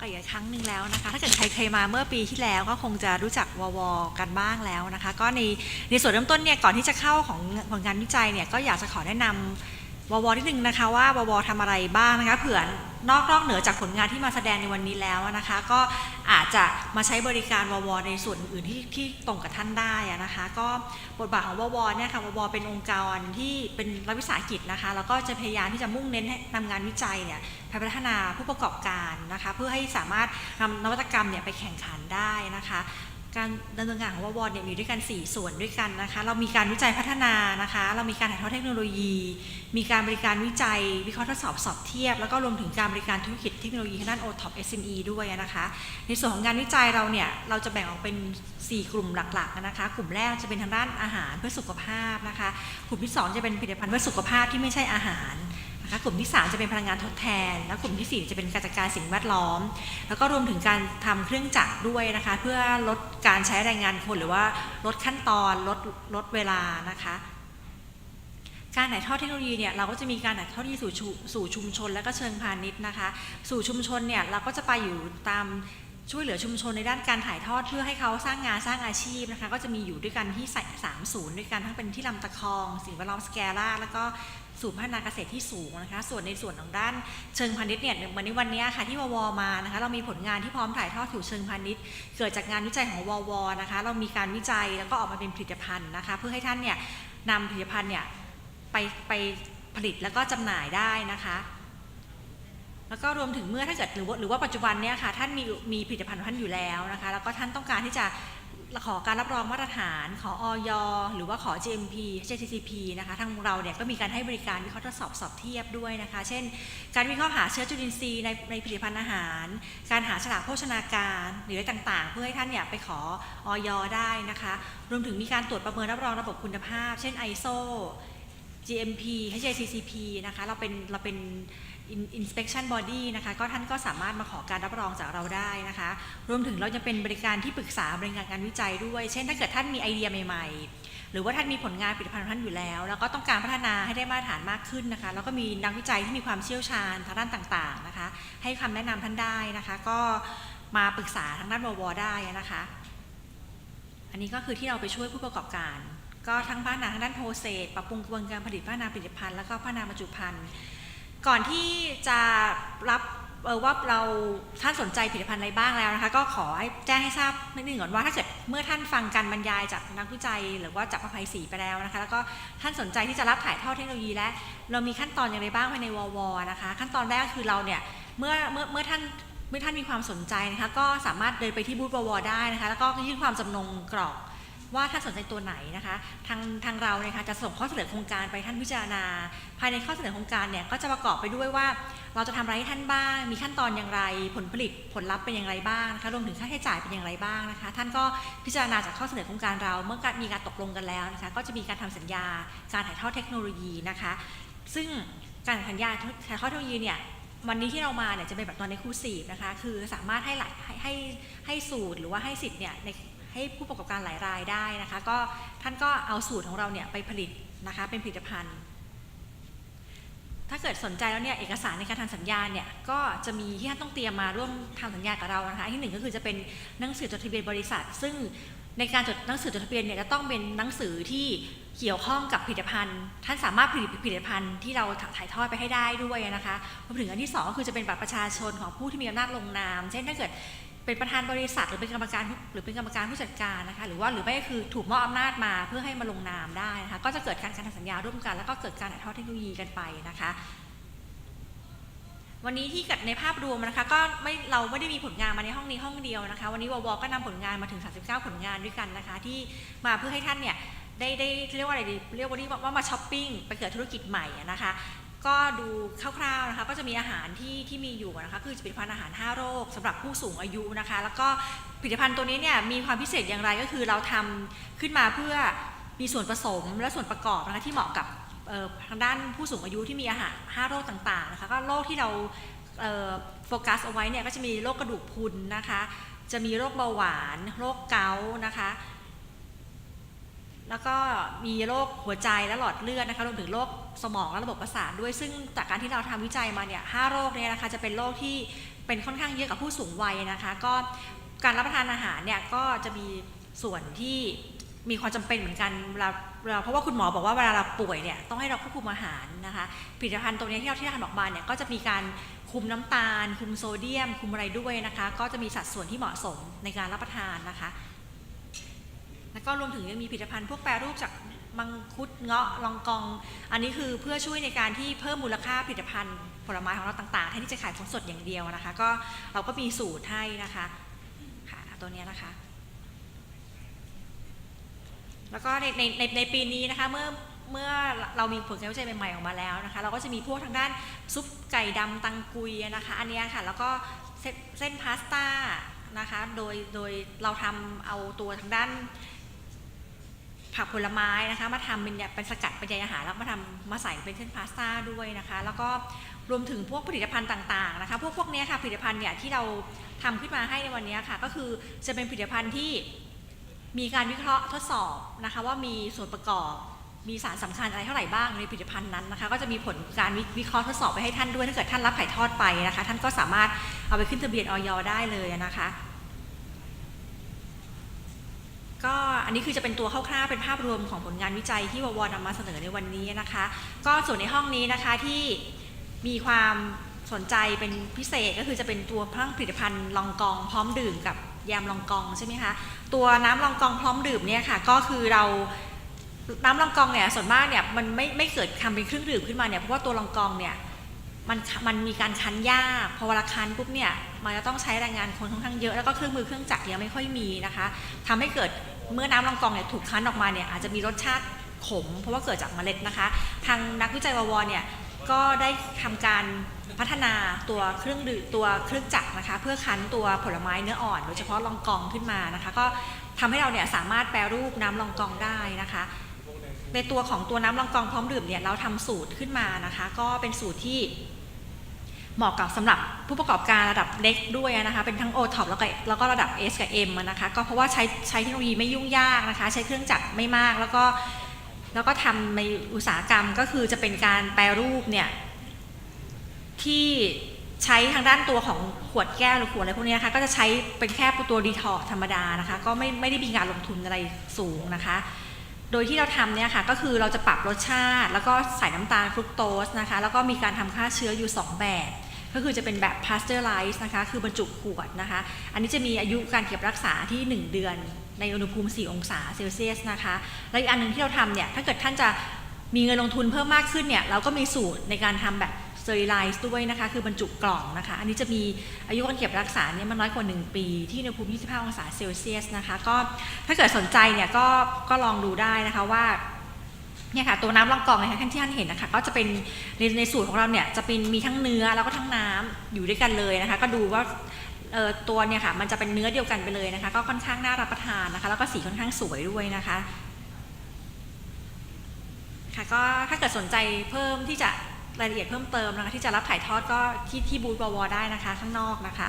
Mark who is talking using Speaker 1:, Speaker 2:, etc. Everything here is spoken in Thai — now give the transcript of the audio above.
Speaker 1: กันอีกครั้งหนึ่งแล้วนะคะ ถ้าเกิดใครเคยมาเมื่อปีที่แล้วก็คงจะรู้จักววกันบ้างแล้วนะคะ ก็ในในส่วนเริ่มต้นเนี่ยก่อนที่จะเข้าของผลงานวิจัยเนี่ยก็อยากจะขอแนะนำววนิดนึงนะคะว่าววทำอะไรบ้างนะคะเผื่อ นอกนอกเหนือจากผลงานที่มาแสดงในวันนี้แล้วนะคะ ก็อาจจะมาใช้บริการววในส่วนอื่นที่ที่ตรงกับท่านได้นะคะ ก็บทบาทของววเนี่ยค่ะววเป็นองค์กรที่เป็นรัฐวิสาหกิจนะคะ แล้วก็จะพยายามที่จะมุ่งเน้นให้นำงานวิจัยเนี่ยไปพัฒนาผู้ประกอบการนะคะ เพื่อให้สามารถนำนวัตกรรมเนี่ยไปแข่งขันได้นะคะ การดำเนินงานของววเนี่ยมีด้วยกัน 4 ส่วนด้วยกันนะคะ เรามีการวิจัยพัฒนานะคะ เรามีการถ่ายทอดเทคโนโลยี มีการบริการวิจัย วิเคราะห์ทดสอบสอบเทียบ แล้วก็รวมถึงการบริการธุรกิจเทคโนโลยีทางด้าน o-top SME ด้วยนะคะ ในส่วนของงานวิจัยเราเนี่ย เราจะแบ่งออกเป็น 4 กลุ่มหลักๆนะคะ กลุ่มแรกจะเป็นทางด้านอาหารเพื่อสุขภาพนะคะ กลุ่มที่ 2 จะเป็นผลิตภัณฑ์เพื่อสุขภาพที่ไม่ใช่อาหาร นะคะกลุ่มที่ 3 จะเป็นพลังงานทดแทน แล้วกลุ่มทีสี่ 4 จะเป็นการจัดการสิ่งแวดล้อม แล้วก็รวมถึงการทำเครื่องจักรด้วยนะคะ เพื่อลดการใช้แรงงานคนหรือว่าลดขั้นตอนลดลดเวลานะคะการถ่ายทอดเทคโนโลยีเนี่ยเราก็จะมีการถ่ายทอดที่สู่ชุสู่ชุมชน และก็เชิงพาณิชย์นะคะ สู่ชุมชนเนี่ยเราก็จะไปอยู่ตามช่วยเหลือชุมชนในด้านการถ่ายทอดเพื่อให้เขาสร้างงานสร้างอาชีพนะคะ ก็จะมีอยู่ด้วยกันที่สามศูนย์ด้วยกันทั้งเป็นที่ลำตะคองสิ่งแวดล้อมสแกล่าแล้วก็ ศูนย์พัฒนาเกษตรที่สูงนะคะ ส่วนในส่วนของด้านเชิงพาณิชย์เนี่ยวันนี้วันนี้ค่ะที่ววมานะคะ เรามีผลงานที่พร้อมถ่ายทอดสู่เชิงพาณิชย์ เกิดจากงานวิจัยของววนะคะ เรามีการวิจัยแล้วก็ออกมาเป็นผลิตภัณฑ์นะคะ เพื่อให้ท่านเนี่ยนำผลิตภัณฑ์เนี่ยไปไปผลิตแล้วก็จำหน่ายได้นะคะแล้วก็รวมถึงเมื่อถ้าเกิดหรือว่าหรือว่าปัจจุบันเนี่ยค่ะท่านมีมีผลิตภัณฑ์ท่านอยู่แล้วนะคะ แล้วก็ท่านต้องการที่จะ ขอการรับรองมาตรฐาน ขอออยหรือว่าขอ GMP HACCP นะคะทางเราเนี่ยก็มีการให้บริการวิเคราะห์ทดสอบสอบเทียบด้วยนะคะ เช่น การวิเคราะห์หาเชื้อจุลินทรีย์ในในผลิตภัณฑ์อาหาร การหาฉลากโภชนาการ หรืออะไรต่างๆ เพื่อให้ท่านเนี่ยไปขอออยได้นะคะ รวมถึงมีการตรวจประเมินรับรองระบบคุณภาพ เช่น ISO GMP HACCP นะคะเราเป็นเราเป็น inspection body นะคะก็ท่านก็สามารถมาขอการรับรองจากเราได้นะคะ รวมถึงเราจะเป็นบริการที่ปรึกษาบริการการวิจัยด้วย เช่นถ้าเกิดท่านมีไอเดียใหม่ๆ หรือว่าท่านมีผลงานผลิตภัณฑ์ของท่านอยู่แล้ว แล้วก็ต้องการพัฒนาให้ได้มาตรฐานมากขึ้นนะคะ แล้วก็มีนักวิจัยที่มีความเชี่ยวชาญทางด้านต่างๆนะคะ ให้คำแนะนำท่านได้นะคะ ก็มาปรึกษาทางด้านววได้นะคะ อันนี้ก็คือที่เราไปช่วยผู้ประกอบการ ก็ทั้งพัฒนาทางด้านโปรเซสปรับปรุงกระบวนการผลิตพัฒนาผลิตภัณฑ์แล้วก็พัฒนาบรรจุภัณฑ์ ก่อนที่จะรับว่าเราท่านสนใจผลิตภัณฑ์อะไรบ้างแล้วนะคะ ก็ขอให้แจ้งให้ทราบนิดหนึ่งก่อนว่าถ้าเกิดเมื่อท่านฟังการบรรยายจากนักวิจัย หรือว่าจากประภัยศีไปแล้วนะคะ แล้วก็ท่านสนใจที่จะรับถ่ายทอดเทคโนโลยีและ เรามีขั้นตอนอย่างไรบ้างภายในวอวนะคะ ขั้นตอนแรกคือเราเนี่ยเมื่อเมื่อเมื่อท่านเมื่อท่านมีความสนใจนะคะก็สามารถเดินไปที่บูธวอวได้นะคะ แล้วก็ยื่นความจำนงกรอก ว่าท่านสนใจตัวไหนนะคะทางทางเราเนี่ยค่ะจะส่งข้อเสนอโครงการไปท่านพิจารณา ภายในข้อเสนอโครงการเนี่ยก็จะประกอบไปด้วยว่า เราจะทำอะไรให้ท่านบ้าง มีขั้นตอนอย่างไร ผลผลิตผลลัพธ์เป็นอย่างไรบ้างนะคะรวมถึงค่าใช้จ่ายเป็นอย่างไรบ้างนะคะ ท่านก็พิจารณาจากข้อเสนอโครงการเรา เมื่อมีการตกลงกันแล้วนะคะก็จะมีการทำสัญญา การถ่ายทอดเทคโนโลยีนะคะ ซึ่งการสัญญาถ่ายทอดเทคโนโลยีเนี่ยวันนี้ที่เรามาเนี่ยจะเป็นแบบตอนในคูซีนะคะ คือสามารถให้หลายให้ให้ให้สูตรหรือว่าให้สิทธิ์เนี่ยใน ให้ผู้ประกอบการหลายรายได้นะคะ ก็ท่านก็เอาสูตรของเราเนี่ยไปผลิตนะคะเป็นผลิตภัณฑ์ ถ้าเกิดสนใจแล้วเนี่ยเอกสารในการทำสัญญาเนี่ยก็จะมีที่ท่านต้องเตรียมมาร่วมทำสัญญากับเรานะคะอันที่หนึ่งก็คือจะเป็นหนังสือจดทะเบียนบริษัท ซึ่งในการจดหนังสือจดทะเบียนเนี่ยจะต้องเป็นหนังสือที่เกี่ยวข้องกับผลิตภัณฑ์ ท่านสามารถผลิตผลิตภัณฑ์ที่เราถ่ายทอดไปให้ได้ด้วยนะคะรวมถึงอันที่สองก็คือจะเป็นบัตรประชาชนของผู้ที่มีอำนาจลงนาม เช่นถ้าเกิด เป็นประธานบริษัทหรือเป็นกรรมการหรือเป็นกรรมการผู้จัดการนะคะหรือว่าหรือไม่ก็คือถูกมอบอำนาจมาเพื่อให้มาลงนามได้นะคะก็จะเกิดการการทำสัญญาร่วมกัน แล้วก็เกิดการถ่ายทอดเทคโนโลยีกันไปนะคะ วันนี้ที่เกิดในภาพรวมนะคะก็ไม่เราไม่ได้มีผลงานมาในห้องนี้ห้องเดียวนะคะ วันนี้วอวก็นำผลงานมาถึง 39 ผลงานด้วยกันนะคะ ที่มาเพื่อให้ท่านเนี่ยได้ได้เรียกว่าอะไรดีเรียกว่าที่ว่ามาช้อปปิ้งไปเกิดธุรกิจใหม่นะคะ ก็ดูคร่าวๆนะคะก็จะมีอาหารที่ที่มีอยู่นะคะคือจะเป็นผลิตภัณฑ์อาหาร 5 โรคสำหรับผู้สูงอายุนะคะ แล้วก็ผลิตภัณฑ์ตัวนี้เนี่ยมีความพิเศษอย่างไรก็คือเราทำขึ้นมาเพื่อมีส่วนผสมและส่วนประกอบนะคะที่เหมาะกับทางด้านผู้สูงอายุที่มีอาหาร 5 โรคต่างๆนะคะก็โรคที่เราโฟกัสเอาไว้เนี่ยก็จะมีโรคกระดูกพรุนนะคะ จะมีโรคเบาหวาน โรคเกาต์นะคะ แล้วก็มีโรคหัวใจและหลอดเลือดนะคะรวมถึงโรคสมองและระบบประสาทด้วย ซึ่งจากการที่เราทำวิจัยมาเนี่ยห้าโรคเนี่ยนะคะจะเป็นโรคที่เป็นค่อนข้างเยอะกับผู้สูงวัยนะคะ ก็การรับประทานอาหารเนี่ยก็จะมีส่วนที่มีความจำเป็นเหมือนกันเวลาเพราะว่าคุณหมอบอกว่าเวลาเราป่วยเนี่ยต้องให้เราควบคุมอาหารนะคะผลิตภัณฑ์ตรงนี้ที่เราที่ทำออกมาเนี่ยก็จะมีการคุมน้ำตาล คุมโซเดียม คุมอะไรด้วยนะคะ ก็จะมีสัดส่วนที่เหมาะสมในการรับประทานนะคะ แล้วก็รวมถึงยังมีผลิตภัณฑ์พวกแปรรูปจากมังคุดเงาะลองกอง อันนี้คือเพื่อช่วยในการที่เพิ่มมูลค่าผลิตภัณฑ์ผลไม้ของเราต่างๆแทนที่จะขายผลสดอย่างเดียวนะคะ ก็เราก็มีสูตรให้นะคะค่ะตัวนี้นะคะ แล้วก็ในในในในปีนี้นะคะเมื่อเมื่อเรามีผลการวิจัยใหม่ๆออกมาแล้วนะคะ เราก็จะมีพวกทางด้านซุปไก่ดำตังกุยนะคะ อันนี้ค่ะ แล้วก็เส้นเส้นพาสต้านะคะ โดยโดยเราทำเอาตัวทางด้าน ผักผลไม้นะคะ มาทำเป็นเป็นสกัดเป็นใยอาหารแล้วมาทำมาใส่เป็นเส้นพาสต้าด้วยนะคะ แล้วก็รวมถึงพวกผลิตภัณฑ์ต่างๆนะคะ พวกพวกเนี้ยค่ะผลิตภัณฑ์เนี่ยที่เราทำขึ้นมาให้ในวันนี้ค่ะ ก็คือจะเป็นผลิตภัณฑ์ที่มีการวิเคราะห์ทดสอบนะคะ ว่ามีส่วนประกอบมีสารสำคัญอะไรเท่าไหร่บ้างในผลิตภัณฑ์นั้นนะคะ ก็จะมีผลการวิวิเคราะห์ทดสอบไปให้ท่านด้วยถ้าเกิดท่านรับถ่ายทอดไปนะคะ ท่านก็สามารถเอาไปขึ้นทะเบียนออยได้เลยนะคะ ก็อันนี้คือจะเป็นตัวคร่าวๆเป็นภาพรวมของผลงานวิจัยที่ววนำมาเสนอในวันนี้นะคะ ก็ส่วนในห้องนี้นะคะที่มีความสนใจเป็นพิเศษก็คือจะเป็นตัวพลังผลิตภัณฑ์ลองกอง พร้อมดื่มกับยามลองกองใช่ไหมคะตัวน้ำลองกองพร้อมดื่มเนี่ยค่ะก็คือเราน้ำลองกองเนี่ยส่วนมากเนี่ยมันไม่ไม่เกิดทำเป็นเครื่องดื่มขึ้นมาเนี่ยเพราะว่าตัวลองกองเนี่ยมันมันมีการคั้นยากพอเวลาคั้นปุ๊บเนี่ยมันจะต้องใช้แรงงานคนค่อนข้างเยอะแล้วก็เครื่องมือเครื่องจักรยังไม่ค่อยมีนะคะทำให้เกิด เมื่อน้ำลองกองเนี่ยถูกคั้นออกมาเนี่ยอาจจะมีรสชาติขม เพราะว่าเกิดจากเมล็ดนะคะ ทางนักวิจัยววเนี่ยก็ได้ทำการพัฒนาตัวเครื่องดื่มตัวเครื่องจักรนะคะ เพื่อคั้นตัวผลไม้เนื้ออ่อน โดยเฉพาะลองกองขึ้นมานะคะ ก็ทำให้เราเนี่ยสามารถแปรรูปน้ำลองกองได้นะคะ ในตัวของตัวน้ำลองกองพร้อมดื่มเนี่ยเราทำสูตรขึ้นมานะคะ ก็เป็นสูตรที่ เหมาะกับสำหรับผู้ประกอบการระดับเล็กด้วยนะคะเป็นทั้ง o t o p แล้วก็แล้วก็ระดับ S กับ M อะนะคะก็เพราะว่าใช้ใช้เทคโนโลยีไม่ยุ่งยากนะคะใช้เครื่องจักรไม่มากแล้วก็แล้วก็ทำในอุตสาหกรรมก็คือจะเป็นการแปรรูปเนี่ยที่ใช้ทางด้านตัวของขวดแก้วหรือขวดอะไรพวกนี้นะคะก็จะใช้เป็นแค่ตัวดีทอธรรมดานะคะก็ไม่ไม่ได้มีการลงทุนอะไรสูงนะคะ โดยที่เราทำเนี่ยค่ะก็คือเราจะปรับรสชาติ แล้วก็ใส่น้ำตาลฟรุกโตสนะคะ แล้วก็มีการทำฆ่าเชื้ออยู่ 2 แบบ ก็คือจะเป็นแบบ pasteurize นะคะ คือบรรจุขวดนะคะ อันนี้จะมีอายุการเก็บรักษาที่ 1 เดือนในอุณหภูมิ 4 องศาเซลเซียสนะคะ และอีกอันหนึ่งที่เราทำเนี่ย ถ้าเกิดท่านจะมีเงินลงทุนเพิ่มมากขึ้นเนี่ย เราก็มีสูตรในการทำแบบ sterilize ด้วยนะคะ คือบรรจุกล่องนะคะ อันนี้จะมีอายุการเก็บรักษาเนี่ยมันน้อยกว่า 1 ปี ที่อุณหภูมิ 25 องศาเซลเซียสนะคะ ก็ถ้าเกิดสนใจเนี่ยก็ก็ลองดูได้นะคะว่าเนี่ยค่ะตัวน้ำลองกองนี่ยท่านที่ท่านเห็นนะคะก็จะเป็นในในสูตรของเราเนี่ยจะเป็นมีทั้งเนื้อแล้วก็ทั้งน้ำอยู่ด้วยกันเลยนะคะ ก็ดูว่าเอ่อตัวเนี่ยค่ะมันจะเป็นเนื้อเดียวกันไปเลยนะคะ ก็ค่อนข้างน่ารับประทานนะคะ แล้วก็สีค่อนข้างสวยด้วยนะคะค่ะก็ถ้าเกิดสนใจเพิ่มที่จะ รายละเอียดเพิ่มเติมนะคะที่จะรับถ่ายทอดก็ที่ที่บูธบวได้นะคะ ข้างนอกนะคะ